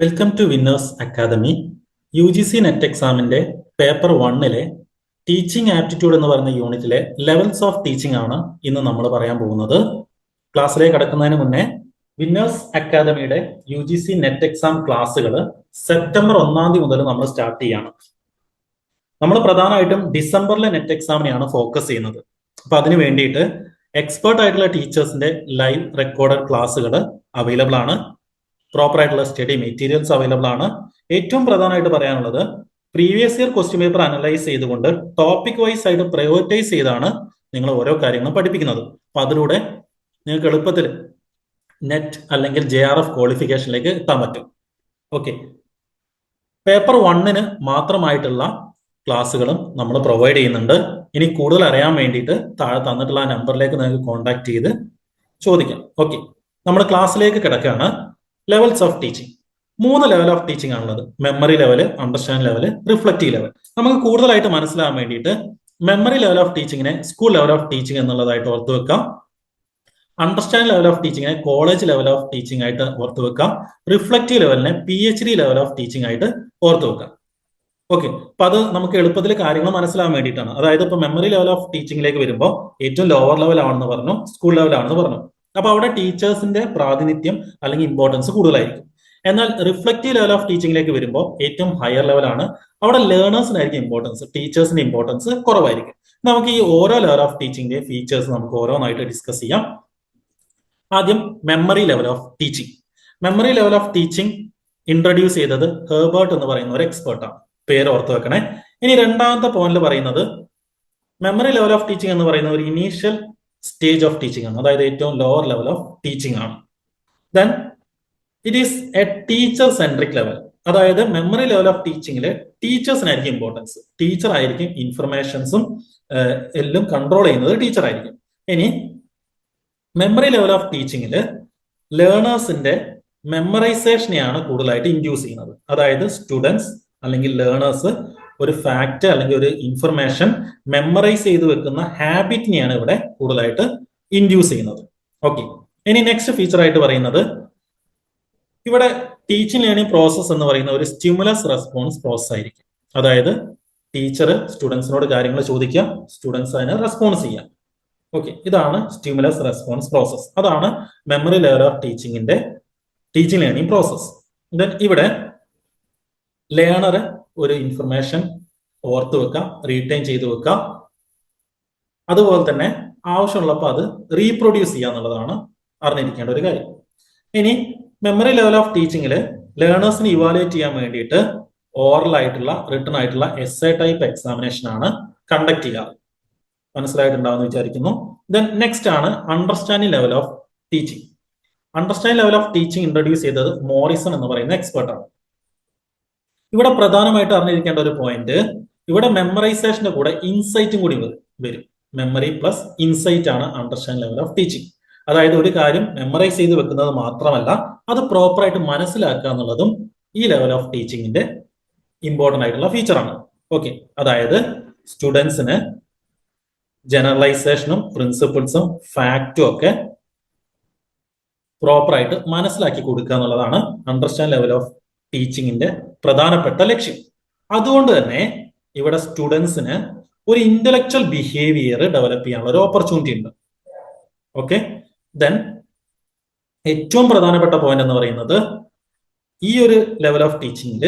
Welcome to Winners Academy U G C NET എക്സാമിന്റെ paper വണ്ണിലെ teaching aptitude എന്ന് പറയുന്ന യൂണിറ്റിലെ ലെവൽസ് ഓഫ് ടീച്ചിങ് ആണ് ഇന്ന് നമ്മൾ പറയാൻ പോകുന്നത്. ക്ലാസ്സിലേക്ക് കടക്കുന്നതിന് മുന്നേ വിന്നേഴ്സ് അക്കാദമിയുടെ U G C NET exam ക്ലാസ്സുകൾ സെപ്റ്റംബർ ഒന്നാം തീയതി മുതൽ നമ്മൾ സ്റ്റാർട്ട് ചെയ്യാണ്. നമ്മൾ പ്രധാനമായിട്ടും ഡിസംബറിലെ നെറ്റ് എക്സാമിനെയാണ് ഫോക്കസ് ചെയ്യുന്നത്. അപ്പൊ അതിന് വേണ്ടിയിട്ട് എക്സ്പേർട്ട് ആയിട്ടുള്ള ടീച്ചേഴ്സിന്റെ ലൈവ് റെക്കോർഡഡ് ക്ലാസ്സുകൾ അവൈലബിൾ ആണ്. പ്രോപ്പർ ആയിട്ടുള്ള സ്റ്റഡി മെറ്റീരിയൽസ് അവൈലബിൾ ആണ്. ഏറ്റവും പ്രധാനമായിട്ട് പറയാനുള്ളത് previous year question paper analyse ചെയ്തുകൊണ്ട് ടോപ്പിക് വൈസ് ആയിട്ട് പ്രയോറിറ്റൈസ് ചെയ്താണ് നിങ്ങൾ ഓരോ കാര്യങ്ങളും പഠിപ്പിക്കുന്നത്. അപ്പൊ അതിലൂടെ നിങ്ങൾക്ക് എളുപ്പത്തിൽ നെറ്റ് അല്ലെങ്കിൽ ജെ ആർ എഫ് ക്വാളിഫിക്കേഷനിലേക്ക് എത്താൻ പറ്റും. ഓക്കെ പേപ്പർ വണ്ണിന് മാത്രമായിട്ടുള്ള ക്ലാസ്സുകളും നമ്മൾ പ്രൊവൈഡ് ചെയ്യുന്നുണ്ട്. ഇനി കൂടുതൽ അറിയാൻ വേണ്ടിയിട്ട് താഴെ തന്നിട്ടുള്ള ആ നമ്പറിലേക്ക് നിങ്ങൾക്ക് കോൺടാക്ട് ചെയ്ത് ചോദിക്കാം. ഓക്കെ നമ്മൾ ക്ലാസ്സിലേക്ക് കിടക്കുകയാണ്. ലെവൽസ് ഓഫ് ടീച്ചിങ് മൂന്ന് ലെവൽ ഓഫ് ടീച്ചിങ് ആണുള്ളത്. Memory level understand level reflective level നമുക്ക് കൂടുതലായിട്ട് മനസ്സിലാകാൻ വേണ്ടിയിട്ട് മെമ്മറി ലെവൽ ഓഫ് ടീച്ചിങ്ങിനെ സ്കൂൾ ലെവൽ ഓഫ് ടീച്ചിങ് എന്നുള്ളതായിട്ട് ഓർത്ത് വെക്കാം. അണ്ടർസ്റ്റാൻഡ് ലെവൽ ഓഫ് ടീച്ചിങ്ങിനെ കോളേജ് ലെവൽ ഓഫ് ടീച്ചിങ് ആയിട്ട് ഓർത്ത് വെക്കാം. Reflective ലെവലിനെ P H D level of teaching ആയിട്ട് ഓർത്ത് വെക്കാം. ഓക്കെ അപ്പൊ അത് നമുക്ക് എളുപ്പത്തിൽ കാര്യങ്ങൾ മനസ്സിലാകാൻ വേണ്ടിയിട്ടാണ്. അതായത് ഇപ്പൊ മെമ്മറി ലെവൽ ഓഫ് ടീച്ചിങ്ങിലേക്ക് വരുമ്പോൾ ഏറ്റവും ലോവർ ലെവൽ ആണെന്ന് പറഞ്ഞു സ്കൂൾ ലെവൽ ആണെന്ന് പറഞ്ഞു. അപ്പൊ അവിടെ ടീച്ചേഴ്സിന്റെ പ്രാതിനിധ്യം അല്ലെങ്കിൽ ഇമ്പോർട്ടൻസ് കൂടുതലായിരിക്കും. എന്നാൽ റിഫ്ലക്റ്റീവ് ലെവൽ ഓഫ് ടീച്ചിങ്ങിലേക്ക് വരുമ്പോൾ ഏറ്റവും ഹയർ ലെവലാണ് അവിടെ ലേണേഴ്സിനായിരിക്കും ഇമ്പോർട്ടൻസ് ടീച്ചേഴ്സിന്റെ ഇമ്പോർട്ടൻസ് കുറവായിരിക്കും. നമുക്ക് ഈ ഓരോ ലെവൽ ഓഫ് ടീച്ചിങ്ങിന്റെ ഫീച്ചേഴ്സ് നമുക്ക് ഓരോന്നായിട്ട് ഡിസ്കസ് ചെയ്യാം. ആദ്യം memory level of teaching memory level of teaching introduce ചെയ്തത് ഹെർബർട്ട് എന്ന് പറയുന്ന ഒരു എക്സ്പേർട്ടാണ് പേര് ഓർത്ത് വെക്കണേ. ഇനി രണ്ടാമത്തെ പോയിന്റിൽ പറയുന്നത് മെമ്മറി ലെവൽ ഓഫ് ടീച്ചിങ് എന്ന് പറയുന്ന ഒരു ഇനീഷ്യൽ സ്റ്റേജ് ഓഫ് ടീച്ചിങ് ആണ്. അതായത് ഏറ്റവും ലോവർ ലെവൽ ഓഫ് ടീച്ചിങ് ആണ്. Then it is a teacher centric level അതായത് മെമ്മറി ലെവൽ ഓഫ് ടീച്ചിങ്ങിൽ ടീച്ചേഴ്സിനായിരിക്കും ഇമ്പോർട്ടൻസ് ടീച്ചർ ആയിരിക്കും ഇൻഫർമേഷൻസും എല്ലാം കൺട്രോൾ ചെയ്യുന്നത് ടീച്ചർ ആയിരിക്കും. ഇനി മെമ്മറി ലെവൽ ഓഫ് ടീച്ചിങ്ങിൽ ലേണേഴ്സിന്റെ മെമ്മറൈസേഷനെയാണ് കൂടുതലായിട്ട് ഇൻഡ്യൂസ് ചെയ്യുന്നത്. അതായത് സ്റ്റുഡൻസ് അല്ലെങ്കിൽ ലേണേഴ്സ് ഒരു ഫാക്റ്റ് അല്ലെങ്കിൽ ഒരു ഇൻഫർമേഷൻ മെമ്മറൈസ് ചെയ്ത് വെക്കുന്ന ഹാബിറ്റിനെയാണ് ഇവിടെ കൂടുതലായിട്ട് ഇൻഡ്യൂസ് ചെയ്യുന്നത്. ഓക്കെ ഇനി നെക്സ്റ്റ് ഫീച്ചർ ആയിട്ട് പറയുന്നത് ഇവിടെ ടീച്ചിങ് ലേണിംഗ് പ്രോസസ്സ് എന്ന് പറയുന്ന ഒരു സ്റ്റിമുലസ് റെസ്പോൺസ് പ്രോസസ് ആയിരിക്കും. അതായത് ടീച്ചർ സ്റ്റുഡൻസിനോട് കാര്യങ്ങൾ ചോദിക്കുക സ്റ്റുഡൻസ് അതിന് റെസ്പോൺസ് ചെയ്യാം ഓക്കെ ഇതാണ് സ്റ്റിമുലസ് റെസ്പോൺസ് പ്രോസസ് അതാണ് മെമ്മറി ലെയർ ഓഫ് ടീച്ചിങ്ങിന്റെ ടീച്ചിങ് ലേണിംഗ് പ്രോസസ് ദെൻ ഇവിടെ ലേണർ ഒരു ഇൻഫർമേഷൻ ഓർത്ത് വെക്കാം റീറ്റെയിൻ ചെയ്ത് വെക്കാം. അതുപോലെ തന്നെ ആവശ്യമുള്ളപ്പോൾ അത് റീപ്രൊഡ്യൂസ് ചെയ്യുക എന്നുള്ളതാണ് അറിഞ്ഞിരിക്കേണ്ട ഒരു കാര്യം. ഇനി മെമ്മറി ലെവൽ ഓഫ് ടീച്ചിങ്ങിൽ ലേണേഴ്സിന് ഇവാലുവേറ്റ് ചെയ്യാൻ വേണ്ടിയിട്ട് ഓറൽ ആയിട്ടുള്ള റിട്ടേൺ ആയിട്ടുള്ള എസ് എ ടൈപ്പ് എക്സാമിനേഷൻ ആണ് കണ്ടക്ട് ചെയ്യാറ് മനസ്സിലായിട്ടുണ്ടാവുമെന്ന് വിചാരിക്കുന്നു. ദെൻ നെക്സ്റ്റ് ആണ് understanding level of teaching understanding level of teaching introduce ചെയ്തത് മോറിസൺ എന്ന് പറയുന്ന എക്സ്പെർട്ടാണ് ഇവിടെ പ്രധാനമായിട്ട് അറിഞ്ഞിരിക്കേണ്ട ഒരു പോയിന്റ് ഇവിടെ മെമ്മറൈസേഷന്റെ കൂടെ ഇൻസൈറ്റും കൂടി വരും. മെമ്മറി പ്ലസ് ഇൻസൈറ്റ് ആണ് അണ്ടർസ്റ്റാൻഡ് ലെവൽ ഓഫ് ടീച്ചിങ് അതായത് ഒരു കാര്യം മെമ്മറൈസ് ചെയ്ത് വെക്കുന്നത് മാത്രമല്ല അത് പ്രോപ്പറായിട്ട് മനസ്സിലാക്കുക എന്നുള്ളതും ഈ ലെവൽ ഓഫ് ടീച്ചിങ്ങിന്റെ ഇമ്പോർട്ടന്റ് ആയിട്ടുള്ള ഫീച്ചറാണ് ഓക്കെ അതായത് സ്റ്റുഡൻസിന് ജനറലൈസേഷനും പ്രിൻസിപ്പിൾസും ഫാക്റ്റും ഒക്കെ പ്രോപ്പറായിട്ട് മനസ്സിലാക്കി കൊടുക്കുക എന്നുള്ളതാണ് അണ്ടർസ്റ്റാൻഡ് ലെവൽ ഓഫ് ടീച്ചിങ്ങിന്റെ പ്രധാനപ്പെട്ട ലക്ഷ്യം. അതുകൊണ്ട് തന്നെ ഇവിടെ സ്റ്റുഡൻസിന് ഒരു ഇന്റലക്ച്വൽ ബിഹേവിയർ ഡെവലപ്പ് ചെയ്യാനുള്ള ഒരു ഓപ്പർച്യൂണിറ്റി ഉണ്ട്. ഓക്കെ ദെൻ ഏറ്റവും പ്രധാനപ്പെട്ട പോയിന്റ് എന്ന് പറയുന്നത് ഈ ഒരു ലെവൽ ഓഫ് ടീച്ചിങ്ങിൽ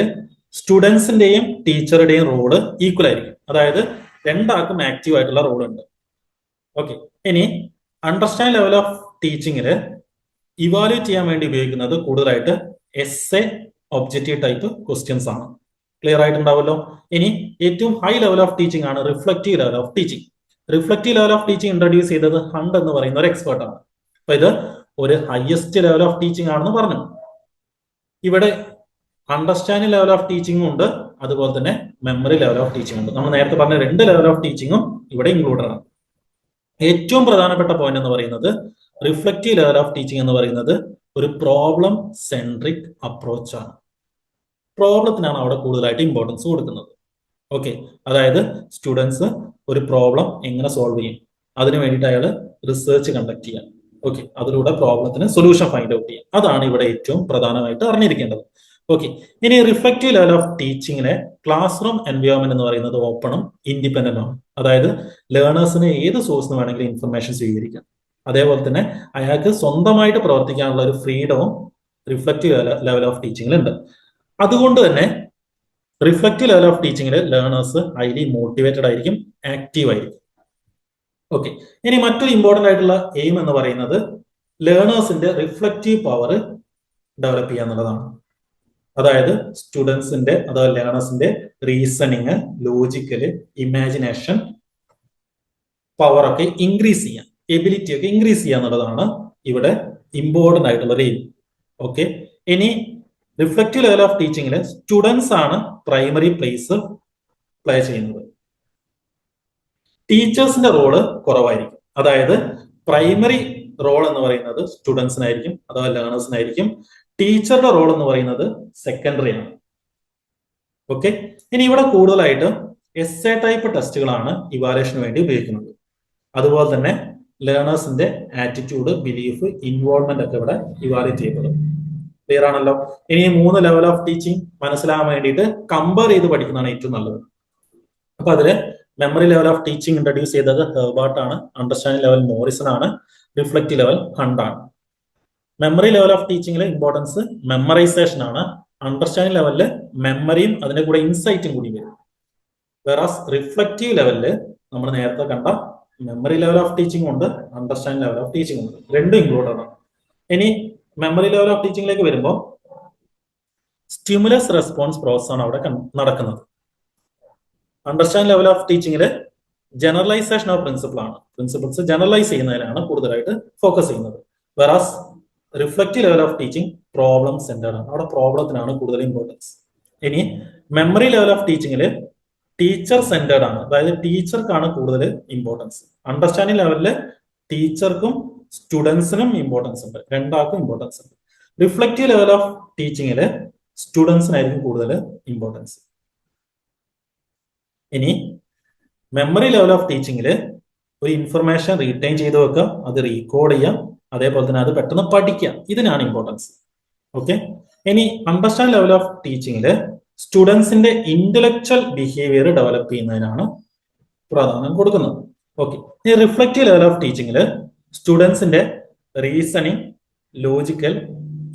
സ്റ്റുഡൻസിന്റെയും ടീച്ചറുടെയും റോൾ ഈക്വൽ ആയിരിക്കും. അതായത് രണ്ടാൾക്കും ആക്റ്റീവ് ആയിട്ടുള്ള റോൾ ഉണ്ട്. ഓക്കെ ഇനി അണ്ടർസ്റ്റാൻഡ് ലെവൽ ഓഫ് ടീച്ചിങ്ങിൽ ഇവാലുവേറ്റ് ചെയ്യാൻ വേണ്ടി ഉപയോഗിക്കുന്നത് കൂടുതലായിട്ട് S A objective type questions ആണ്. ക്ലിയർ ആയിട്ടുണ്ടാവുമല്ലോ ഇനി ഏറ്റവും ഹൈ ലെവൽ ഓഫ് ടീച്ചിങ് ആണ് reflective level of teaching reflective level of teaching introduce ചെയ്തത് ഹണ്ട് എന്ന് പറയുന്ന ഒരു എക്സ്പേർട്ട് ആണ്. അപ്പൊ ഇത് ഒരു ഹയസ്റ്റ് ലെവൽ ഓഫ് ടീച്ചിങ് ആണെന്ന് പറഞ്ഞു. ഇവിടെ അണ്ടർസ്റ്റാൻഡിങ് ലെവൽ ഓഫ് ടീച്ചിങ്ങും ഉണ്ട് അതുപോലെ തന്നെ മെമ്മറി ലെവൽ ഓഫ് ടീച്ചിങ് ഉണ്ട്. നമ്മൾ നേരത്തെ പറഞ്ഞ രണ്ട് ലെവൽ ഓഫ് ടീച്ചിങ്ങും ഇവിടെ ഇൻക്ലൂഡഡ് ആണ്. ഏറ്റവും പ്രധാനപ്പെട്ട പോയിന്റ് എന്ന് പറയുന്നത് റിഫ്ലക്റ്റീവ് ലെവൽ ഓഫ് ടീച്ചിങ് എന്ന് പറയുന്നത് ഒരു പ്രോബ്ലം സെൻട്രിക് അപ്രോച്ചാണ് പ്രോബ്ലത്തിനാണ് അവിടെ കൂടുതലായിട്ട് ഇമ്പോർട്ടൻസ് കൊടുക്കുന്നത്. ഓക്കെ അതായത് സ്റ്റുഡൻസ് ഒരു പ്രോബ്ലം എങ്ങനെ സോൾവ് ചെയ്യും? അതിന് വേണ്ടിയിട്ട് അയാൾ റിസർച്ച് കണ്ടക്ട് ചെയ്യാം. ഓക്കെ അതിലൂടെ പ്രോബ്ലത്തിന് സൊല്യൂഷൻ ഫൈൻഡ് ഔട്ട് ചെയ്യാം. അതാണ് ഇവിടെ ഏറ്റവും പ്രധാനമായിട്ട് അറിഞ്ഞിരിക്കേണ്ടത്. ഓക്കെ ഇനി റിഫ്ലക്റ്റീവ് ലെവൽ ഓഫ് ടീച്ചിങ്ങിലെ ക്ലാസ് റൂം എൻവയോൺമെന്റ് എന്ന് പറയുന്നത് ഓപ്പണും ഇൻഡിപെൻഡന്റും ആണ്. അതായത് ലേണേഴ്സിന് ഏത് സോഴ്സിന് വേണമെങ്കിലും ഇൻഫർമേഷൻ സ്വീകരിക്കാം. അതേപോലെ തന്നെ അയാൾക്ക് സ്വന്തമായിട്ട് പ്രവർത്തിക്കാനുള്ള ഒരു ഫ്രീഡവും റിഫ്ലക്റ്റീവ് ലെവൽ ഓഫ് ടീച്ചിങ്ങിൽ ഉണ്ട് അതുകൊണ്ട് തന്നെ റിഫ്ലക്റ്റീവ് ലെവൽ ഓഫ് ടീച്ചിങ്ങിൽ ലേണേഴ്സ് ഹൈലി മോട്ടിവേറ്റഡ് ആയിരിക്കും ആക്റ്റീവ് ആയിരിക്കും. ഓക്കെ ഇനി മറ്റൊരു ഇമ്പോർട്ടന്റ് ആയിട്ടുള്ള എയിം എന്ന് പറയുന്നത് ലേണേഴ്സിന്റെ റിഫ്ലക്റ്റീവ് പവർ ഡെവലപ്പ് ചെയ്യുക എന്നുള്ളതാണ്. അതായത് സ്റ്റുഡൻസിന്റെ അഥവാ ലേണേഴ്സിന്റെ റീസണിങ് ലോജിക്കൽ ഇമാജിനേഷൻ പവറൊക്കെ ഇൻക്രീസ് ചെയ്യാൻ എബിലിറ്റി ഒക്കെ ഇൻക്രീസ് ചെയ്യുക എന്നുള്ളതാണ് ഇവിടെ ഇമ്പോർട്ടന്റ് ആയിട്ടുള്ള ഒരു എയിം ഓക്കെ ഇനി റിഫ്ലക്റ്റീവ് ലെവൽ ഓഫ് ടീച്ചിങ്ങിൽ സ്റ്റുഡൻസ് ആണ് പ്രൈമറി പ്ലേസ് പ്ലേ ചെയ്യുന്നത്. ടീച്ചേഴ്സിന്റെ റോൾ കുറവായിരിക്കും. അതായത് പ്രൈമറി റോൾ എന്ന് പറയുന്നത് സ്റ്റുഡൻസിനായിരിക്കും അഥവാ ലേണേഴ്സിനായിരിക്കും ടീച്ചറുടെ റോൾ എന്ന് പറയുന്നത് സെക്കൻഡറി ആണ്. ഓക്കെ ഇനി ഇവിടെ കൂടുതലായിട്ട് എസ് എ ടൈപ്പ് ടെസ്റ്റുകളാണ് ഇവാലുവേഷന് വേണ്ടി ഉപയോഗിക്കുന്നത്. അതുപോലെ തന്നെ ലേണേഴ്സിന്റെ ആറ്റിറ്റ്യൂഡ് ബിലീഫ് ഇൻവോൾവ്മെന്റ് ഒക്കെ ഇവിടെ ഇവാലുവേറ്റ് ചെയ്യപ്പെടും. ക്ലിയർ ആണല്ലോ? ഇനി മൂന്ന് ലെവൽ ഓഫ് ടീച്ചിങ് മനസ്സിലാകാൻ വേണ്ടിയിട്ട് കമ്പയർ ചെയ്ത് പഠിക്കുന്നതാണ് ഏറ്റവും നല്ലത്. അപ്പൊ അതിൽ memory level of teaching introduce ചെയ്തത് ഹെർബാർട്ട് ആണ്. അണ്ടർസ്റ്റാൻഡിംഗ് ലെവൽ മോറിസൺ ആണ്. റിഫ്ലക്റ്റ് ലെവൽ ഹണ്ടാണ് മെമ്മറി ലെവൽ ഓഫ് ടീച്ചിങ്ങിലെ ഇമ്പോർട്ടൻസ് മെമ്മറൈസേഷൻ ആണ്. അണ്ടർസ്റ്റാൻഡിംഗ് ലെവലിൽ മെമ്മറിയും അതിന്റെ കൂടെ ഇൻസൈറ്റും കൂടി വരും. വേറാസ് റിഫ്ലക്റ്റീവ് ലെവലിൽ നമ്മൾ നേരത്തെ കണ്ട മെമ്മറി ലെവൽ ഓഫ് ടീച്ചിങ് ഉണ്ട് അണ്ടർസ്റ്റാൻഡ് ലെവൽ ഓഫ് ടീച്ചിങ് ഉണ്ട്. രണ്ടും ഇൻക്ലൂഡ് ആണ്. ഇനി മെമ്മറി ലെവൽ ഓഫ് ടീച്ചിങ്ങിലേക്ക് വരുമ്പോൾ സ്റ്റിമുലസ് റെസ്പോൺസ് പ്രോസസ് ആണ് അവിടെ നടക്കുന്നത്. അണ്ടർസ്റ്റാൻഡ് ലെവൽ ഓഫ് ടീച്ചിങ്ങിൽ ജനറലൈസേഷൻ ഓഫ് പ്രിൻസിപ്പിൾ ആണ്. പ്രിൻസിപ്പിൾസ് ജനറലൈസ് ചെയ്യുന്നതിനാണ് കൂടുതലായിട്ട് ഫോക്കസ് ചെയ്യുന്നത്. Whereas reflective level of teaching problem centred ആണ്. അവിടെ പ്രോബ്ലത്തിനാണ് കൂടുതൽ ഇമ്പോർട്ടൻസ് ഇനി മെമ്മറി ലെവൽ ഓഫ് ടീച്ചിങ്ങിൽ ടീച്ചർ സെന്റേഡ് ആണ്. അതായത് ടീച്ചർക്കാണ് കൂടുതൽ ഇമ്പോർട്ടൻസ് അണ്ടർസ്റ്റാൻഡിങ് ലെവലിൽ ടീച്ചർക്കും സ്റ്റുഡൻസിനും ഇമ്പോർട്ടൻസ് ഉണ്ട്. രണ്ടാൾക്കും ഇമ്പോർട്ടൻസ് ഉണ്ട്. റിഫ്ലക്റ്റീവ് ലെവൽ ഓഫ് ടീച്ചിങ്ങിൽ സ്റ്റുഡൻസിനായിരിക്കും കൂടുതൽ ഇമ്പോർട്ടൻസ് ഇനി മെമ്മറി ലെവൽ ഓഫ് ടീച്ചിങ്ങിൽ ഒരു ഇൻഫർമേഷൻ റീറ്റെയിൻ ചെയ്ത് വെക്കുക അത് റീകോഡ് ചെയ്യാം അതേപോലെ തന്നെ അത് പെട്ടെന്ന് പഠിക്കുക. ഇതിനാണ് ഇമ്പോർട്ടൻസ് ഓക്കെ ഇനി അണ്ടർസ്റ്റാൻഡ് ലെവൽ ഓഫ് ടീച്ചിങ്ങിൽ സ്റ്റുഡൻസിന്റെ ഇന്റലക്ച്വൽ ബിഹേവിയർ ഡെവലപ്പ് ചെയ്യുന്നതിനാണ് പ്രാധാന്യം കൊടുക്കുന്നത്. ഓക്കെ ഈ റിഫ്ലക്റ്റീവ് ലെവൽ ഓഫ് ടീച്ചിങ്ങിൽ സ്റ്റുഡൻസിന്റെ റീസണിങ് ലോജിക്കൽ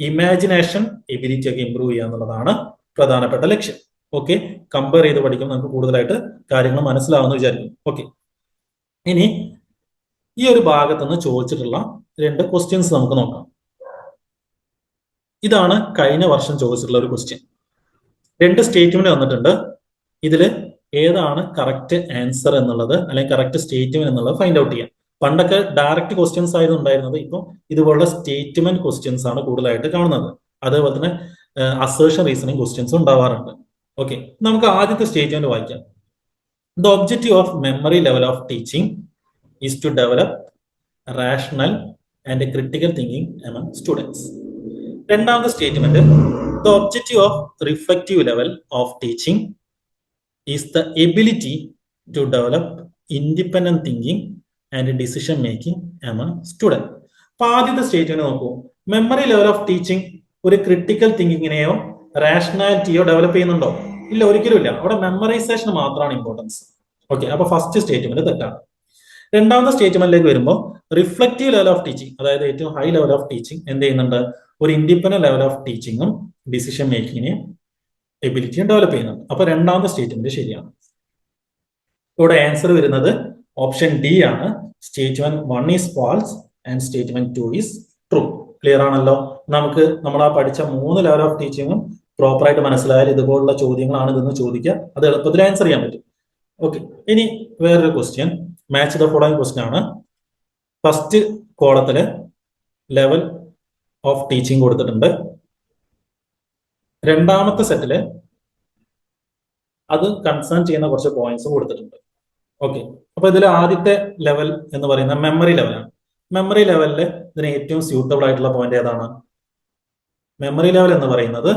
ഇമാജിനേഷൻ എബിലിറ്റി ഒക്കെ ഇമ്പ്രൂവ് ചെയ്യുക എന്നുള്ളതാണ് പ്രധാനപ്പെട്ട ലക്ഷ്യം. ഓക്കെ കമ്പയർ ചെയ്ത് പഠിക്കുമ്പോൾ നമുക്ക് കൂടുതലായിട്ട് കാര്യങ്ങൾ മനസ്സിലാവുമെന്ന് വിചാരിക്കുന്നു. ഓക്കെ ഇനി ഈ ഒരു ഭാഗത്ത് നിന്ന് ചോദിച്ചിട്ടുള്ള രണ്ട് ക്വസ്റ്റ്യൻസ് നമുക്ക് നോക്കാം. ഇതാണ് കഴിഞ്ഞ വർഷം ചോദിച്ചിട്ടുള്ള ഒരു ക്വസ്റ്റ്യൻ രണ്ട് സ്റ്റേറ്റ്മെന്റ് വന്നിട്ടുണ്ട്. ഇതിൽ ഏതാണ് കറക്റ്റ് ആൻസർ എന്നുള്ളത് അല്ലെങ്കിൽ കറക്റ്റ് സ്റ്റേറ്റ്മെന്റ് എന്നുള്ളത് ഫൈൻഡ് ഔട്ട് ചെയ്യാം. പണ്ടൊക്കെ ഡയറക്റ്റ് ക്വസ്റ്റ്യൻസ് ആയിരുന്നു ഉണ്ടായിരുന്നത്. ഇപ്പം ഇതുപോലുള്ള സ്റ്റേറ്റ്മെന്റ് ക്വസ്റ്റ്യൻസ് ആണ് കൂടുതലായിട്ട് കാണുന്നത്. അതേപോലെ തന്നെ അസേഷൻ റീസണിങ് ക്വസ്റ്റ്യൻസ് ഉണ്ടാവാറുണ്ട്. ഓക്കെ നമുക്ക് ആദ്യത്തെ സ്റ്റേറ്റ്മെന്റ് വായിക്കാം. The objective of memory level of teaching is to develop rational and critical thinking among students രണ്ടാമത്തെ statement the objective of reflective level of teaching is the ability to develop independent thinking and decision making among student അപ്പൊ ആദ്യത്തെ statement നോക്കൂ. Memory level of teaching ഒരു critical തിങ്കിങ്ങിനെയോ റാഷണാലിറ്റിയോ develop ചെയ്യുന്നുണ്ടോ? ഇല്ല ഒരിക്കലും ഇല്ല. അവിടെ മെമ്മറൈസേഷൻ മാത്രമാണ് ഇമ്പോർട്ടൻസ് ഓക്കെ അപ്പൊ ഫസ്റ്റ് സ്റ്റേറ്റ്മെന്റ് തെറ്റാണ് രണ്ടാമത്തെ സ്റ്റേറ്റ്മെന്റിലേക്ക് വരുമ്പോൾ റിഫ്ലക്റ്റീവ് ലെവൽ ഓഫ് ടീച്ചിങ് അതായത് ഏറ്റവും ഹൈ ലെവൽ ഓഫ് ടീച്ചിങ് എന്ത് ചെയ്യുന്നുണ്ട്? ഒരു ഇൻഡിപെൻഡന്റ് ലെവൽ ഓഫ് ടീച്ചിങ്ങും ഡിസിഷൻ മേക്കിങ്ങിനെയും എബിലിറ്റിയും ഡെവലപ്പ് ചെയ്യുന്നുണ്ട് അപ്പൊ രണ്ടാമത്തെ സ്റ്റേറ്റ്മെന്റ് ശരിയാണ്. ഇവിടെ ആൻസർ വരുന്നത് ഓപ്ഷൻ ഡി ആണ്. Statement one is false and statement two is true clear ആണല്ലോ? നമുക്ക് നമ്മൾ ആ പഠിച്ച മൂന്ന് ലെവൽ ഓഫ് ടീച്ചിങ്ങും പ്രോപ്പറായിട്ട് മനസ്സിലായാൽ ഇതുപോലുള്ള ചോദ്യങ്ങളാണ് ഇതെന്ന് ചോദിക്കുക. അത് എളുപ്പത്തിൽ ആൻസർ ചെയ്യാൻ പറ്റും. ഓക്കെ ഇനി വേറൊരു question match the following question ആണ്. ഫസ്റ്റ് കോളത്തിൽ ലെവൽ ഓഫ് ടീച്ചിങ് കൊടുത്തിട്ടുണ്ട്. രണ്ടാമത്തെ സെറ്റിൽ അത് കൺസേൺ ചെയ്യുന്ന കുറച്ച് പോയിന്റ്സ് കൊടുത്തിട്ടുണ്ട്. ഓക്കെ അപ്പൊ ഇതിൽ ആദ്യത്തെ ലെവൽ എന്ന് പറയുന്ന മെമ്മറി ലെവലാണ് മെമ്മറി ലെവലിൽ ഇതിന് ഏറ്റവും സ്യൂട്ടബിൾ ആയിട്ടുള്ള പോയിന്റ് ഏതാണ്? മെമ്മറി ലെവൽ എന്ന് പറയുന്നത്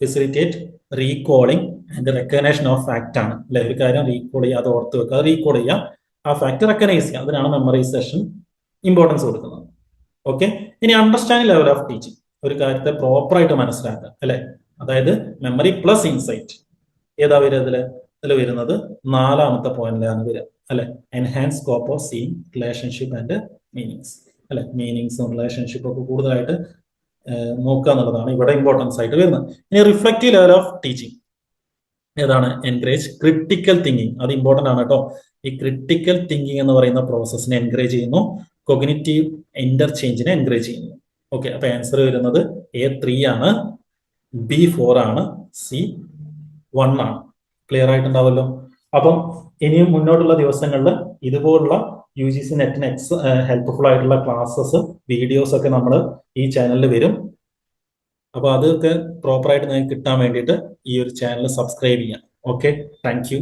facilitate recalling and recognition of fact ആണ്. അല്ലെ? ഒരു കാര്യം റീകോൾ ചെയ്യുക അത് ഓർത്ത് വെക്കുക. അത് റീകോൾ ചെയ്യുക ആ ഫാക്ട് റെക്കഗ്നൈസ് ചെയ്യുക അതിനാണ് മെമ്മറൈസേഷൻ ഇമ്പോർട്ടൻസ് കൊടുക്കുന്നത്. ഓക്കെ ഇനി അണ്ടർസ്റ്റാൻഡിംഗ് ലെവൽ ഓഫ് ടീച്ചിങ് ഒരു കാര്യത്തെ പ്രോപ്പറായിട്ട് മനസ്സിലാക്കുക അല്ലെ? അതായത് മെമ്മറി പ്ലസ് ഇൻസൈറ്റ് ഏതാ വരിക അതിൽ ഇതിൽ വരുന്നത് നാലാമത്തെ പോയിന്റിലാണ് വരിക അല്ലെ? Enhance scope of see relationship and meanings അല്ലെ? മീനിങ്സും റിലേഷൻഷിപ്പ് ഒക്കെ കൂടുതലായിട്ട് നോക്കുക എന്നുള്ളതാണ് ഇവിടെ ഇമ്പോർട്ടൻസ് ആയിട്ട് വരുന്നത്. ഇനി റിഫ്ലക്റ്റീവ് ലെവൽ ഓഫ് ടീച്ചിങ് ഏതാണ്? എൻകറേജ് ക്രിട്ടിക്കൽ തിങ്കിങ് അത് ഇമ്പോർട്ടന്റ് ആണ് കേട്ടോ. ഈ ക്രിട്ടിക്കൽ തിങ്കിങ് എന്ന് പറയുന്ന പ്രോസസ്സിനെ എൻകറേജ് ചെയ്യുന്നു. കൊഗ്നിറ്റീവ് ഇന്റർചേഞ്ചിനെ എൻകറേജ് ചെയ്യുന്നു. ഓക്കെ അപ്പൊ ആൻസർ വരുന്നത് എ ത്രീ ആണ്. ബി ഫോർ ആണ്. സി വൺ ആണ്. ക്ലിയർ ആയിട്ടുണ്ടാവല്ലോ? അപ്പം ഇനിയും മുന്നോട്ടുള്ള ദിവസങ്ങളിൽ ഇതുപോലുള്ള യു ജി സി നെറ്റിന് എക്സ് ഹെൽപ്ഫുൾ ആയിട്ടുള്ള ക്ലാസ്സസ് വീഡിയോസ് ഒക്കെ നമ്മൾ ഈ ചാനലിൽ വരും. അപ്പൊ അതൊക്കെ പ്രോപ്പറായിട്ട് നിങ്ങൾക്ക് കിട്ടാൻ വേണ്ടിയിട്ട് ഈ ഒരു ചാനൽ സബ്സ്ക്രൈബ് ചെയ്യാം. Okay thank